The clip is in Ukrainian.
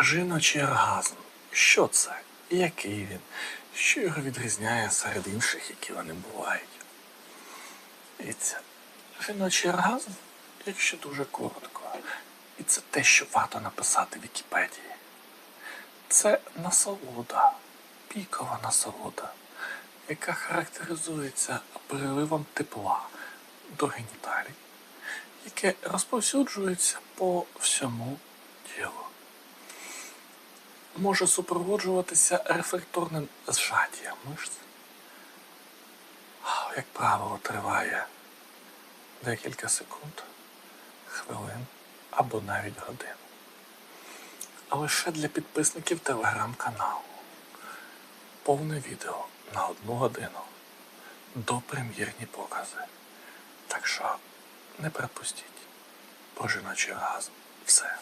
Жіночий оргазм. Що це? Який він? Що його відрізняє серед інших, які вони бувають? І це жіночий оргазм, якщо дуже коротко. І це те, що варто написати в Вікіпедії. Це насолода, пікова насолода, яка характеризується переливом тепла до геніталій, яке розповсюджується по всьому тілу. Може супроводжуватися рефлекторним зжаттям мишць. Як правило, триває декілька секунд, хвилин або навіть годин. А лише для підписників телеграм-каналу. Повне відео на одну годину до прем'єрні покази. Так що не пропустіть про жіночий оргазм. Все.